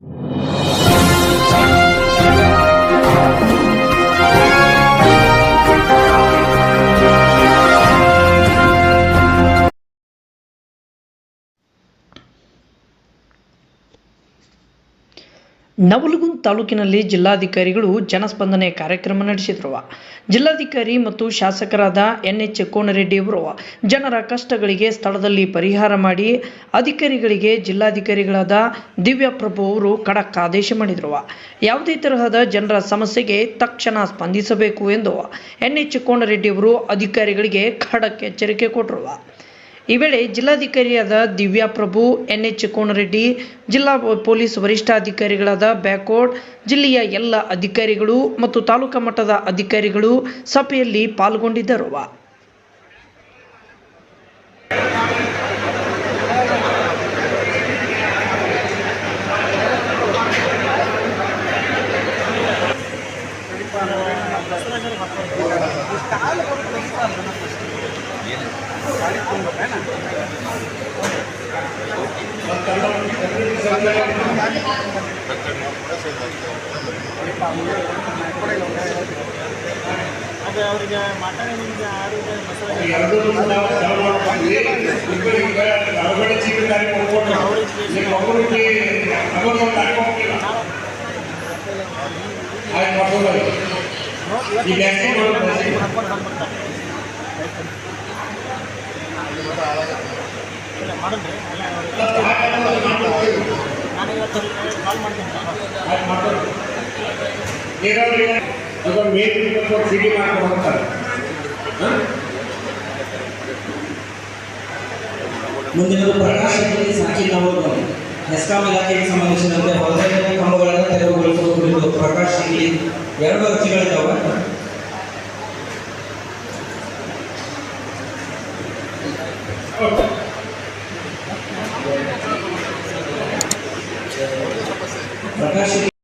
you Navalgund ತಾಲೂಕಿನಲ್ಲಿ ಜಿಲ್ಲಾಧಿಕಾರಿಗಳು ಜನಸ್ಪಂದನೆ ಕಾರ್ಯಕ್ರಮ ನಡೆಸಿದರು. ಜಿಲ್ಲಾಧಿಕಾರಿ ಮತ್ತು ಶಾಸಕರಾದ ಎನ್ ಎಚ್ ಕೋನರೆಡ್ಡಿಯವರು ಜನರ ಕಷ್ಟಗಳಿಗೆ ಸ್ಥಳದಲ್ಲಿ ಪರಿಹಾರ ಮಾಡಿ ಅಧಿಕಾರಿಗಳಿಗೆ ಜಿಲ್ಲಾಧಿಕಾರಿಗಳಾದ ದಿವ್ಯಪ್ರಭು ಅವರು ಖಡಕ್ ಆದೇಶ ಮಾಡಿದರು. ಯಾವುದೇ ತರಹದ ಜನರ ಸಮಸ್ಯೆಗೆ ತಕ್ಷಣ ಸ್ಪಂದಿಸಬೇಕು ಎಂದು ಎನ್ ಎಚ್ ಕೋನರೆಡ್ಡಿಯವರು ಅಧಿಕಾರಿಗಳಿಗೆ ಖಡಕ್ ಎಚ್ಚರಿಕೆ ಕೊಟ್ಟರು. ಈ ವೇಳೆ ಜಿಲ್ಲಾಧಿಕಾರಿಯಾದ ದಿವ್ಯಾ ಪ್ರಭು ಎನ್ ಎಚ್ ಕೋನರೆಡ್ಡಿ, ಜಿಲ್ಲಾ ಪೊಲೀಸ್ ವರಿಷ್ಠಾಧಿಕಾರಿಗಳಾದ ಬ್ಯಾಕೋಡ್ ಜಿಲ್ಲೆಯ ಎಲ್ಲ ಅಧಿಕಾರಿಗಳು ಮತ್ತು ತಾಲೂಕಾ ಮಟ್ಟದ ಅಧಿಕಾರಿಗಳು ಸಭೆಯಲ್ಲಿ ಪಾಲ್ಗೊಂಡಿದ್ದರು. ಅದು ಅವರಿಗೆ ಮಾತಾಡಿ ನಿಮಗೆ ಆರೋಗ್ಯ ಮಸಾಲೆ ಸಿಟಿ ಮಾಡ್ಕೊಂಡು ಹೋಗ್ತಾರೆ ಮುಂದಿನದು ಪ್ರಕಾಶ್ ಶೆಟ್ಟಿ ಸಾಕಿನ್ ಅವರು ಎಸ್ಕಾಂ ಇಲಾಖೆಗೆ ಸಂಬಂಧಿಸಿದಂತೆ ಹೊರಗಡೆ ಕಂಬಗಳನ್ನು ತೆರವುಗೊಳಿಸುವ ಕುರಿತು ಪ್ರಕಾಶ್ ಇಲ್ಲಿ ಎರಡು ಅರ್ಜಿಗಳಿದ್ದಾವೆ ಪ್ರಕಾಶ್ ಶೆಟ್ಟಿ